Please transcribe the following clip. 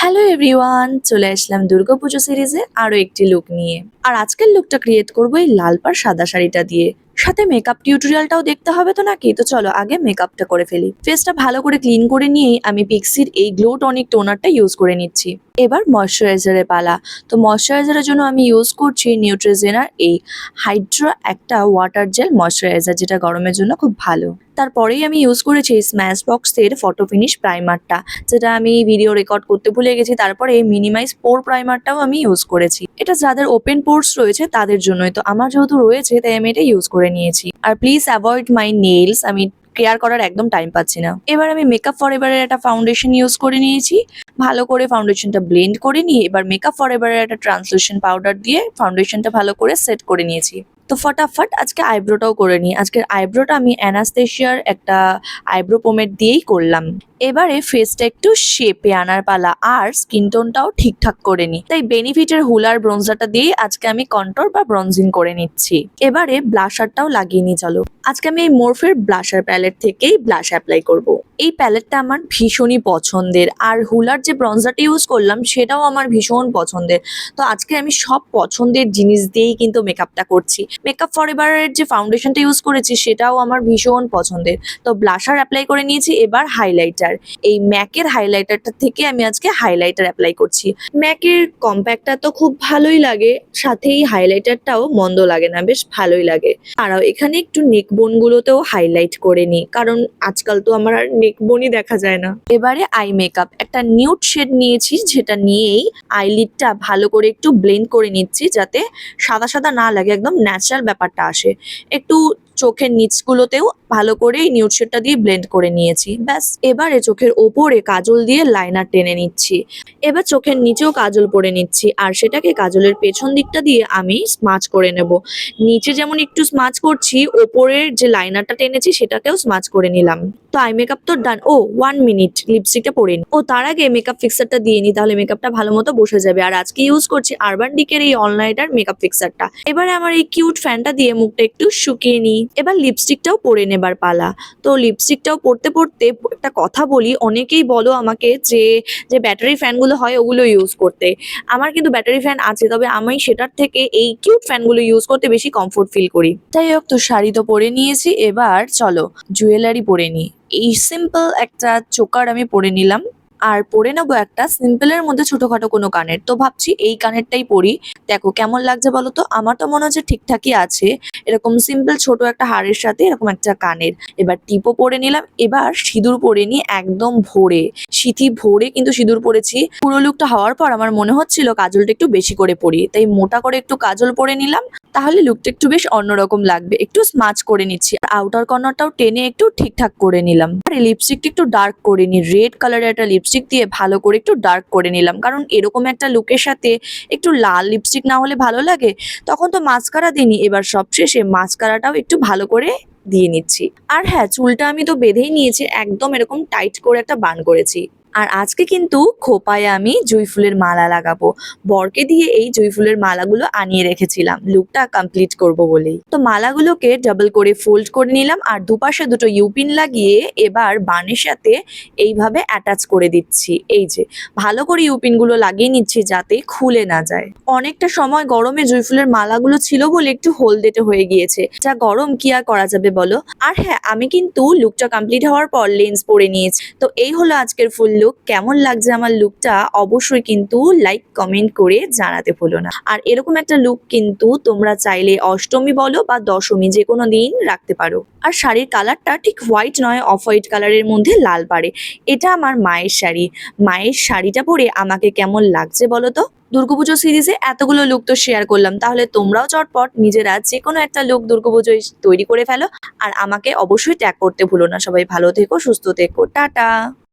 Hello everyone চলে আসলাম দুর্গা পুজো সিরিজে আরও একটি লুক নিয়ে। আর আজকের লুকটা ক্রিয়েট করব এই লাল পাড় সাদা শাড়িটা দিয়ে। সাথে মেকআপ টিউটোরিয়ালটাও দেখতে হবে তো নাকি? তো চলো আগে মেকআপটা করে ফেলি। ফেসটা ভালো করে ক্লিন করে নিয়েই আমি পিক্সির এই গ্লো টনিক টোনারটা ইউজ করে নিচ্ছি। এবার ময়শ্চারাইজারের পালা। তো ময়শ্চারাইজারের জন্য আমি ইউজ করছি নিউট্রিজেনার এই হাইড্রা একটা ওয়াটার জেল ময়শ্চারাইজার যেটা গরমের জন্য খুব ভালো। তারপরেই আমি ইউজ করেছি স্ম্যাশ বক্সের ফটো ফিনিশ প্রাইমারটা যেটা আমি ভিডিও রেকর্ড করতে ভুলে গেছি। তারপরে মিনিমাইজ পোর প্রাইমারটাও আমি ইউজ করেছি। এটা যাদের ওপেন পোর্স রয়েছে, তাদের জন্যই। তো আমার যেহেতু রয়েছে, তাই আমি এটা ইউজ করে নিয়েছি। আর প্লিজ অ্যাভয়েড মাই নেলস আমি কেয়ার করার একদম টাইম পাচ্ছি না। এবার আমি মেকআপ ফর এভারের একটা ফাউন্ডেশন ইউজ করে নিয়েছি। ভালো করে ফাউন্ডেশনটা ব্লেন্ড করে নিয়ে এবার মেকআপ ফর এভারের একটা ট্রান্সলেশন পাউডার দিয়ে ফাউন্ডেশনটা ভালো করে সেট করে নিয়েছি। তো ফটাফট আজকে আইব্রোটাও করে নিই। আজকের আইব্রোটা আমি অ্যানাস্তেশিয়ার একটা আইব্রো পোমেট দিয়েই করলাম। এবারে ফেসটা একটু শেপে আনার পালা, আর স্কিন টোনটাও ঠিকঠাক করে নিই তাই বেনিফিটের হুলার ব্রোঞ্জারটা দিয়ে আজকে আমি কন্ট্রোর বা ব্রঞ্জিং করে নিচ্ছি। এবারে ব্লাশারটাও লাগিয়ে নিই চলো। আজকে আমি এই মোরফের ব্লাশার প্যালেট থেকেই ব্লাশ অ্যাপ্লাই করব। এই প্যালেটটা আমার ভীষণই পছন্দের, আর হুলার যে ব্রঞ্জারটা ইউজ করলাম সেটাও আমার ভীষণ পছন্দের। তো আজকে আমি সব পছন্দের জিনিস দিয়েই কিন্তু মেকআপটা করছি। মেকআপ ফর এভারের যে ফাউন্ডেশনটা ইউজ করেছি সেটাও আমার ভীষণ পছন্দের। তো ব্লাশার অ্যাপ্লাই করে নিয়েছি, এবার হাইলাইটার এই ম্যাকের হাইলাইটারটা থেকে আমি আজকে হাইলাইটার অ্যাপ্লাই করছি। ম্যাকের কম্প্যাক্টটা তো খুব ভালোই লাগে, সাথে এই হাইলাইটারটাও মন্দ লাগে না, বেশ ভালোই লাগে। আর এখানে একটু নেক বোনগুলোতেও হাইলাইট করে নিই, কারণ আজকাল তো আমার আর নেক বোনই দেখা যায় না। এবারে আই মেকআপ একটা নিউট শেড নিয়েছি, যেটা নিয়েই আইলিডটা ভালো করে একটু ব্লেন্ড করে নিচ্ছি, যাতে সাদা সাদা না লাগে, একদম ন্যাচারাল ব্যাপারটা আসে। একটু চোখের নিচগুলোতেও ভালো করে এই নিউড দিয়ে ব্লেন্ড করে নিয়েছি। ব্যাস, এবারে চোখের ওপরে কাজল দিয়ে লাইনার টেনে নিচ্ছি। এবার চোখের নিচেও কাজল পরে নিচ্ছি, আর সেটাকে কাজলের পেছন দিকটা দিয়ে আমি স্মাচ করে নেব। নিচে যেমন একটু স্মাচ করছি, ওপরের যে লাইনারটা টেনেছি সেটাকেও স্মাচ করে নিলাম। তো আই মেকআপ তো ডান ও ওয়ান মিনিট লিপস্টিকটা পরে নি। ও, তার আগে মেকআপ ফিক্সারটা দিয়ে নি, তাহলে মেকআপটা ভালো মতো বসে যাবে। আর আজকে ইউজ করছি আরবান ডিকের এই অনলাইনার মেকআপ ফিক্সারটা এবারে আমার এই কিউট ফ্যানটা দিয়ে মুখটা একটু শুকিয়ে নিই। এবার লিপস্টিকটাও পরে নেবার পালা। তো লিপস্টিকটাও পরতে পরতে একটা কথা বলি, অনেকেই বলো আমাকে যে যে ব্যাটারি ফ্যানগুলো হয় ওগুলো ইউজ করতে। আমার কিন্তু ব্যাটারি ফ্যান আছে, তবে আমি সেটার থেকে এই কিউট ফ্যানগুলো ইউজ করতে বেশি কমফোর্ট ফিল করি। যাই হোক, তো শাড়ি তো পরে নিয়েছি, এবার চলো জুয়েলারি পরে নিই। এই সিম্পল একটা চোকার আমি পরে নিলাম। আর পরে নেব একটা সিম্পলের মধ্যে ছোটখাটো কোনো কানের তো ভাবছি এই কানেরটাই পরি দেখো, কেমন লাগছে বলো তো? আমার তো মনে হচ্ছে ঠিকঠাকই আছে। এরকম সিম্পল ছোট একটা হাড়ের সাথে এরকম একটা কানের এবার টিপও পরে নিলাম। এবার সিঁদুর পরে নিই একদম ভোরে। সিথি ভোরে কিন্তু সিঁদুর পরেছি। পুরো লুকটা হওয়ার পর আমার মনে হচ্ছিল কাজলটা একটু বেশি করে পরি। তাই মোটা করে একটু কাজল পরে নিলাম। তাহলে লুকটা একটু বেশ অন্যরকম লাগবে। একটু স্মাচ করে নিচ্ছি। আর আউটার কর্নারটাও টেনে একটু ঠিকঠাক করে নিলাম। আর লিপস্টিকটা একটু ডার্ক করে নিই। রেড কালারের একটা লিপস্টিক দিয়ে ভালো করে একটু ডার্ক করে নিলাম। কারণ এরকম একটা লুকের সাথে একটু লাল লিপস্টিক না হলে ভালো লাগে। তখন তো মাস্কারা দিইনি, এবার সবশেষে মাস্কারাটাও একটু ভালো করে দিয়ে নিচ্ছি। আর হ্যাঁ চুলটা আমি তো বেঁধেই নিয়েছি, একদম এরকম টাইট করে একটা বান করেছি। আর আজকে কিন্তু খোপায় আমি জুই ফুলের মালা লাগাবো। বরকে দিয়ে এই জুই ফুলের মালাগুলো আনিয়ে রেখেছিলাম। লুকটা কমপ্লিট করব বলেই। তো মালাগুলোকে ডাবল করে ফোল্ড করে নিলাম আর দুপাশে দুটো ইউপিন লাগিয়ে এবার বানের সাথে এইভাবে অ্যাটাচ করে দিচ্ছি। এই যে, ভালো করে ইউপিনগুলো লাগিয়ে নিচ্ছি যাতে খুলে না যায়। অনেকটা সময় গরমে জুই ফুলের মালাগুলো ছিল বলে একটু হলদেটে হয়ে গিয়েছে। যা গরম কি আর করা যাবে বলো? আর হ্যাঁ আমি কিন্তু লুকটা কমপ্লিট হওয়ার পর লেন্স পরে নিয়েছি। তো এই হলো আজকের ফুল লুক কেমন লাগছে আমার লুকটা অবশ্যই কিন্তু লাইক কমেন্ট করে জানাতে ভুলো না। আর এরকম একটা লুক কিন্তু তোমরা চাইলে অষ্টমী বলো বা দশমী যে কোনো দিন রাখতে পারো। আর শাড়ির কালারটা ঠিক হোয়াইট নয় অফ হোয়াইট কালারের মধ্যে লাল পারে এটা আমার মায়ের শাড়ি। মায়ের শাড়িটা পরে আমাকে কেমন লাগছে বলো তো? দুর্গাপুজো সিরিজে এতগুলো লুক তো শেয়ার করলাম, তাহলে তোমরাও চটপট নিজেরা যে কোনো একটা লুক দুর্গাপুজোয় তৈরি করে ফেলো। আর আমাকে অবশ্যই ট্যাগ করতে ভুলো না। সবাই ভালো থেকো, সুস্থ থেকো। টাটা!